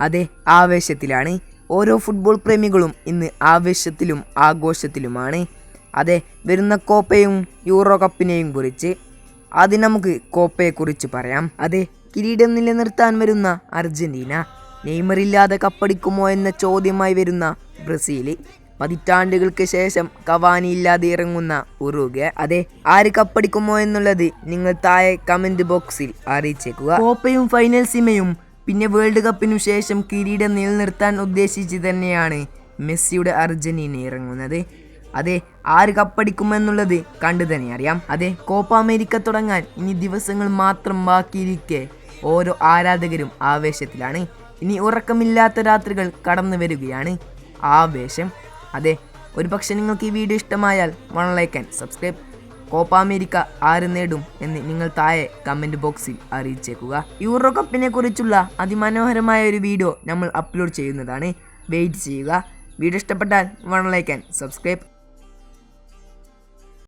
അതെ ആവേശത്തിലാണ്. ഓരോ ഫുട്ബോൾ പ്രേമികളും ഇന്ന് ആവേശത്തിലും ആഘോഷത്തിലുമാണ്. അതെ വരുന്ന കോപ്പയും യൂറോ കപ്പിനെയും കുറിച്ച് ആദ്യം നമുക്ക് കോപ്പയെക്കുറിച്ച് പറയാം. അതെ കിരീടം നിലനിർത്താൻ വരുന്ന അർജന്റീന നെയ്മറില്ലാതെ കപ്പടിക്കുമോ എന്ന ചോദ്യമായി വരുന്ന ബ്രസീൽ പതിറ്റാണ്ടുകൾക്ക് ശേഷം കവാനി ഇല്ലാതെ ഇറങ്ങുന്ന ഉറുഗ അതെ ആര് കപ്പടിക്കുമോ എന്നുള്ളത് നിങ്ങൾ താഴെ കമന്റ് ബോക്സിൽ അറിയിച്ചേക്കുക. കോപ്പയും ഫൈനൽ സിമയും പിന്നെ വേൾഡ് കപ്പിനു ശേഷം കിരീടം നിലനിർത്താൻ ഉദ്ദേശിച്ച് തന്നെയാണ് മെസ്സിയുടെ അർജന്റീന ഇറങ്ങുന്നത്. അതെ ആര് കപ്പടിക്കുമെന്നുള്ളത് കണ്ടു തന്നെ അറിയാം. അതെ കോപ്പ അമേരിക്ക തുടങ്ങാൻ ഇനി ദിവസങ്ങൾ മാത്രം ബാക്കിയിരിക്കെ ഓരോ ആരാധകരും ആവേശത്തിലാണ്. ഇനി ഉറക്കമില്ലാത്ത രാത്രികൾ കടന്നു വരികയാണ് ആവേശം. അതെ ഒരുപക്ഷെ നിങ്ങൾക്ക് ഈ വീഡിയോ ഇഷ്ടമായാൽ one like and subscribe Copa America ആര് നേടും എന്ന് നിങ്ങൾ താഴെ കമന്റ് ബോക്സിൽ അറിയിച്ചേക്കുക. യൂറോ കപ്പിനെ കുറിച്ചുള്ള അതിമനോഹരമായ ഒരു വീഡിയോ നമ്മൾ അപ്ലോഡ് ചെയ്യുന്നതാണ്. വെയിറ്റ് ചെയ്യുക. വീഡിയോ ഇഷ്ടപ്പെട്ടാൽ വൺ ലൈക്ക് ആൻഡ് സബ്സ്ക്രൈബ്